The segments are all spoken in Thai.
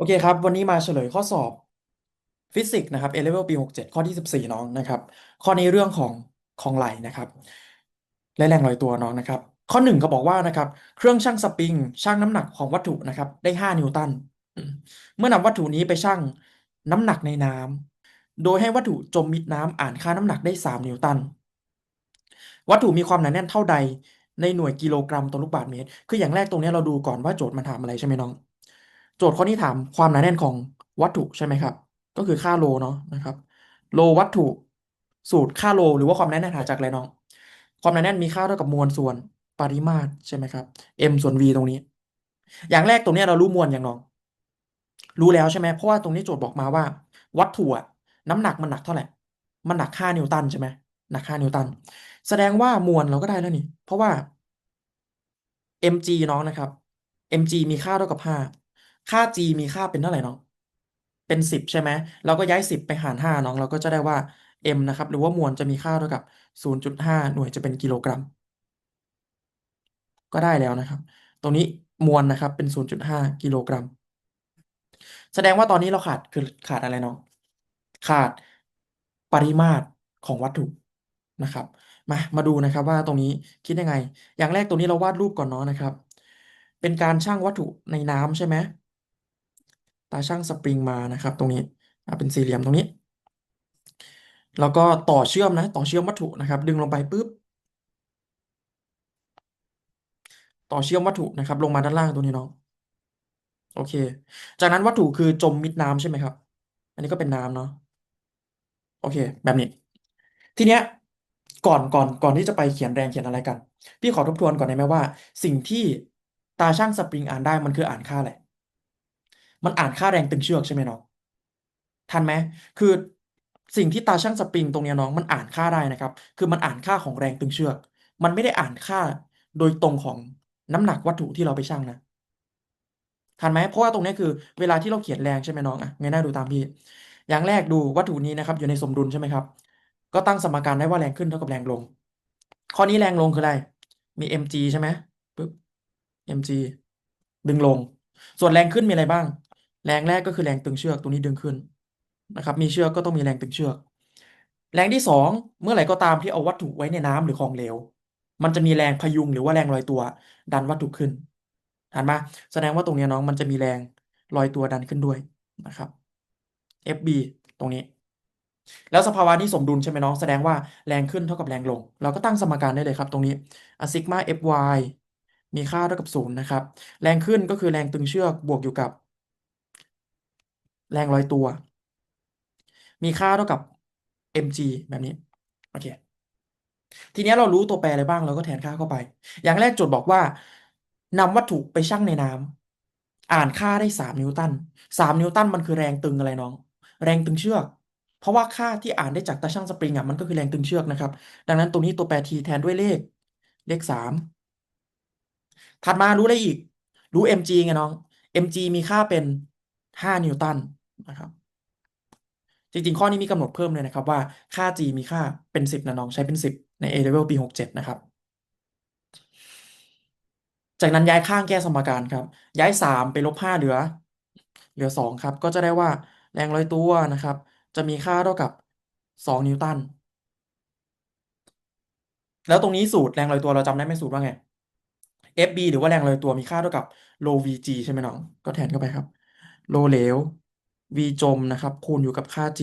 โอเคครับ วันนี้มาเฉลยข้อสอบฟิสิกส์นะครับ A level ปี 67 ข้อที่ 14 น้องนะครับ ข้อนี้เรื่องของของไหลนะครับ และแรงลอยตัวน้องนะครับ ข้อหนึ่งก็บอกว่านะครับ เครื่องชั่งสปริงชั่งน้ำหนักของวัตถุนะครับ ได้ 5 นิวตัน เมื่อนำวัตถุนี้ไปชั่งน้ำหนักในน้ำโดยให้วัตถุจมมิดน้ำอ่านค่าน้ำหนักได้ 3 นิวตัน วัตถุมีความหนาแน่นเท่าใด ในหน่วยกิโลกรัมต่อลูกบาศก์เมตร คืออย่างแรกตรงนี้เราดูก่อนว่าโจทย์มันถามอะไรใช่ไหมน้อง โจทย์ข้อนี้ถามความหนาแน่นของวัตถุใช่ไหมครับ ก็คือค่าโลเนาะนะครับ โลวัตถุสูตรค่าโล หรือว่าความหนาแน่นหาจากอะไรน้อง ความหนาแน่นมีค่าเท่ากับมวลส่วนปริมาตรใช่ไหมครับ m ส่วน v ตรงนี้ อย่างแรกตรงนี้เรารู้มวลอย่างน้อง รู้แล้วใช่ไหมเพราะว่าตรงนี้โจทย์บอกมาว่า วัตถุอะน้ำหนักมันหนักเท่าไหร่ มันหนัก5นิวตันใช่ไหมหนัก5นิวตัน แสดงว่ามวลเราก็ได้แล้วนี่ เพราะว่า mg น้องนะครับ mg มีค่าเท่ากับ5 ค่า g มีค่าเป็นเท่าไหร่น้อง เป็น10ใช่ไหมเราก็ย้าย10ไปหาร5น้อง เราก็จะได้ว่า m นะครับ หรือว่ามวลจะมีค่าเท่ากับ0.5หน่วยจะเป็นกิโลกรัม ก็ได้แล้วนะครับ ตรงนี้มวลนะครับเป็น0.5กิโลกรัม แสดงว่าตอนนี้เราขาดคือขาดอะไรน้อง ขาดปริมาตรของวัตถุนะครับ มา มาดูนะครับว่าตรงนี้คิดยังไง อย่างแรกตรงนี้เราวาดรูปก่อนเนาะนะครับ เป็นการชั่งวัตถุในน้ำใช่ไหม ตาชั่งสปริงมานะครับ ตรงนี้เป็นสี่เหลี่ยมตรงนี้ แล้วก็ต่อเชื่อมนะ ต่อเชื่อมวัตถุนะครับ ดึงลงไปปุ๊บ ต่อเชื่อมวัตถุนะครับ ลงมาด้านล่างตรงนี้เนาะโอเค จากนั้นวัตถุคือจมมิดน้ำใช่ไหมครับ อันนี้ก็เป็นน้ำเนาะโอเค แบบนี้ ทีเนี้ยก่อนก่อนก่อนที่จะไปเขียนแรงเขียนอะไรกัน พี่ขอทบทวนก่อนได้ไหมว่า สิ่งที่ตาช่างสปริงอ่านได้มันคืออ่านค่าอะไร มันอ่านค่าแรงตึงเชือกใช่ไหมน้องทันไหมคือสิ่งที่ตาช่างสปริงตรงนี้น้องมันอ่านค่าได้นะครับ คือมันอ่านค่าของแรงตึงเชือก มันไม่ได้อ่านค่าโดยตรงของน้ำหนักวัตถุที่เราไปชั่งนะทันไหมเพราะว่าตรงนี้คือเวลาที่เราเขียนแรงใช่ไหมน้องอะไงหน้าดูตามพี่ อย่างแรกดูวัตถุนี้นะครับ อยู่ในสมดุลใช่ไหมครับ ก็ตั้งสมการได้ว่าแรงขึ้นเท่ากับแรงลง ข้อนี้แรงลงคืออะไร มี mg ใช่ไหมปึ๊บ mg ดึงลง ส่วนแรงขึ้นมีอะไรบ้าง แรงแรกก็คือแรงตึงเชือกตัวนี้ดึงขึ้นนะครับ มีเชือกก็ต้องมีแรงตึงเชือก แรงที่สองเมื่อไหร่ก็ตามที่เอาวัตถุไว้ในน้ำหรือของเหลว มันจะมีแรงพยุงหรือว่าแรงลอยตัว ดันวัตถุขึ้นหันมาแสดงว่าตรงนี้น้องมันจะมีแรงลอยตัวดันขึ้นด้วยนะครับ FB ตรงนี้ แล้วสภาวะนี้สมดุลใช่ไหมน้องแสดงว่าแรงขึ้นเท่ากับแรงลง เราก็ตั้งสมการได้เลยครับ ตรงนี้อะซิกมา FY มีค่าเท่ากับศูนย์นะครับ แรงขึ้นก็คือแรงตึงเชือกบวกอยู่กับ แรงลอยตัว มีค่าเท่ากับ mg แบบนี้ โอเค ทีนี้เรารู้ตัวแปรอะไรบ้างเราก็แทนค่าเข้าไป อย่างแรกโจทย์บอกว่านำวัตถุไปชั่งในน้ำอ่านค่าได้สามนิวตันสามนิวตันมันคือแรงตึงอะไรน้อง แรงตึงเชือก เพราะว่าค่าที่อ่านได้จากตาชั่งสปริงอะมันก็คือแรงตึงเชือกนะครับ ดังนั้นตัวนี้ตัวแปรทีแทนด้วยเลขเลขสามถัดมารู้อะไรอีก รู้ mg ไงน้อง mg มีค่าเป็นห้านิวตัน นะครับ จริง ๆ ข้อนี้มีกำหนดเพิ่มเลยนะครับ ว่าค่า g มีค่าเป็นสิบนะน้องใช้เป็นสิบใน A level ปีหกเจ็ดนะครับ จากนั้นย้ายข้างแก้สมการครับ ย้ายสามไปลบห้าเหลือ เหลือสองครับ ก็จะได้ว่าแรงลอยตัวนะครับ จะมีค่าเท่ากับสองนิวตันแล้วตรงนี้สูตรแรงลอยตัวเราจำได้ไหมสูตรว่าไง FB หรือว่าแรงลอยตัวมีค่าเท่ากับ rho VG ใช่ไหมน้อง ก็แทนเข้าไปครับ rho เหลว V จมนะครับ คูณอยู่กับค่า G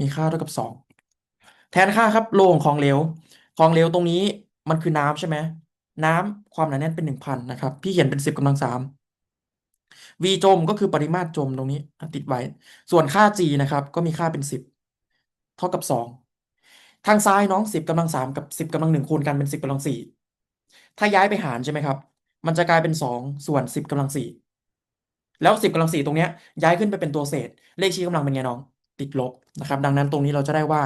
มีค่าเท่ากับสองแทนค่าครับโลของของเหลวของเหลวตรงนี้มันคือน้ำใช่ไหมน้ำความหนาแน่นเป็นหนึ่งพันนะครับ พี่เขียนเป็นสิบกำลังสาม V จมก็คือปริมาตรจมตรงนี้ติดไว้ ส่วนค่า G นะครับ ก็มีค่าเป็นสิบเท่ากับสองทางซ้ายน้องสิบกำลังสามกับสิบกำลังหนึ่งคูณกันเป็นสิบกำลังสี่ถ้าย้ายไปหารใช่ไหมครับ มันจะกลายเป็นสองส่วนสิบกำลังสี่ แล้วสิบกำลังสี่ตรงนี้ย้ายขึ้นไปเป็นตัวเศษ เลขชี้กำลังเป็นไงน้อง ติดลบนะครับ ดังนั้นตรงนี้เราจะได้ว่า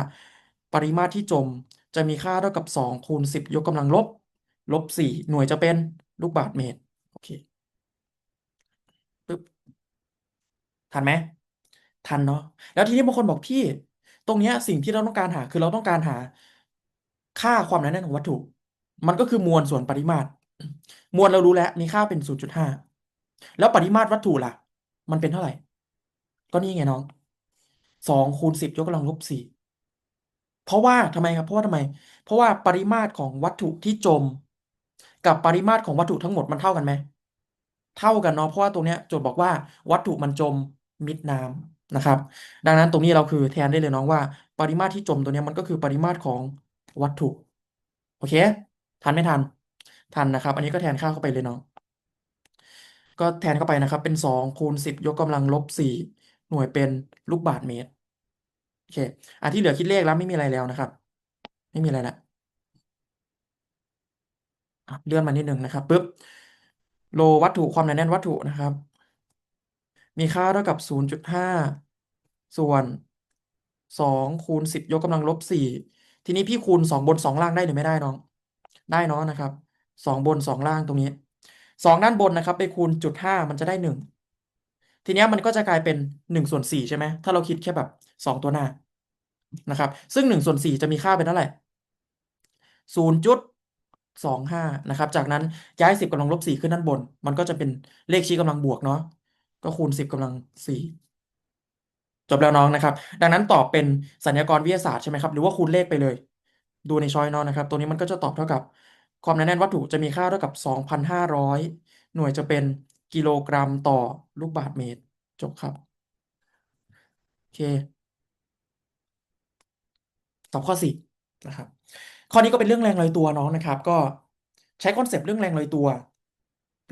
ปริมาตรที่จมจะมีค่าเท่ากับสองคูณสิบยกกำลังลบ ลบสี่หน่วยจะเป็นลูกบาศก์เมตร โอเคปึ๊บ ทันไหม ทันเนาะ แล้วทีนี้บางคนบอกพี่ ตรงนี้สิ่งที่เราต้องการหา คือเราต้องการหา ค่าความหนาแน่นของวัตถุ มันก็คือมวลส่วนปริมาตร มวลเรารู้แล้ว มีค่าเป็น 0.5 แล้วปริมาตรวัตถุล่ะ มันเป็นเท่าไหร่ ก็นี่ไงน้องสองคูณสิบยกกำลังลบสี่เพราะว่าทำไมครับ เพราะว่าทำไม เพราะว่าปริมาตรของวัตถุที่จม กับปริมาตรของวัตถุทั้งหมดมันเท่ากันไหมเท่ากันเนาะเพราะว่าตรงเนี้ยโจทย์บอกว่าวัตถุมันจมมิดน้ำนะครับ ดังนั้นตรงนี้เราคือแทนได้เลยน้องว่า ปริมาตรที่จมตัวเนี้ยมันก็คือปริมาตรของวัตถุ โอเค ทันไม่ทัน ทันนะครับ อันนี้ก็แทนค่าเข้าไปเลยเนาะ ก็แทนเข้าไปนะครับ เป็นสองคูณสิบยกกำลังลบสี่หน่วยเป็นลูกบาศก์เมตรโอเคอะที่เหลือคิดเลขแล้วไม่มีอะไรแล้วนะครับ ไม่มีอะไรละเลื่อนมานิดนึงนะครับปุ๊บโลวัตถุความหนาแน่นวัตถุนะครับ มีค่าเท่ากับ0.5ส่วน2คูณ10ยกกำลังลบ4ทีนี้พี่คูณ2บน2ล่างได้หรือไม่ได้น้อง ได้เนาะนะครับ2บน2ล่างตรงนี้ 2ด้านบนนะครับ ไปคูณจุด5มันจะได้1ทีนี้มันก็จะกลายเป็น1ส่วน4ใช่ไหมถ้าเราคิดแค่แบบ2ตัวหน้านะครับ ซึ่ง1ส่วน4จะมีค่าเป็นเท่าไหร่0.25นะครับ จากนั้นย้าย10กำลังลบ4ขึ้นด้านบน มันก็จะเป็นเลขชี้กำลังบวกเนาะก็คูณ10กำลัง4จบแล้วน้องนะครับ ดังนั้นตอบเป็นสัญญากรวิทยาศาสตร์ใช่ไหมครับ หรือว่าคูณเลขไปเลย ดูในช้อยน้อนนะครับ ตัวนี้มันก็จะตอบเท่ากับ ความหนาแน่นวัตถุจะมีค่าเท่ากับ 2,500 หน่วยจะเป็นกิโลกรัมต่อลูกบาศก์เมตร จบครับ โอเคตอบข้อสี่นะครับ ข้อนี้ก็เป็นเรื่องแรงลอยตัวน้องนะครับ ก็ใช้คอนเซปต์เรื่องแรงลอยตัว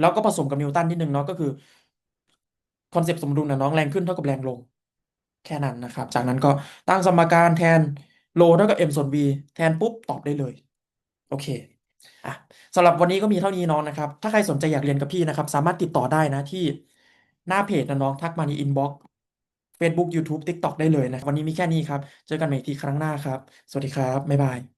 แล้วก็ผสมกับนิวตันนิดนึงเนาะก็คือคอนเซปต์สมดุลนะน้องแรงขึ้นเท่ากับแรงลง แค่นั้นนะครับ จากนั้นก็ตั้งสมการแทนโลเท่ากับ m ส่วน v แทนปุ๊บตอบได้เลย โอเค สำหรับวันนี้ก็มีเท่านี้น้องนะครับ ถ้าใครสนใจอยากเรียนกับพี่นะครับ สามารถติดต่อได้นะที่หน้าเพจนะน้องทักมาในอินบ็อกซ์ Facebook YouTube TikTok ได้เลยนะ วันนี้มีแค่นี้ครับ เจอกันใหม่อีกทีครั้งหน้าครับ สวัสดีครับ บ๊ายบาย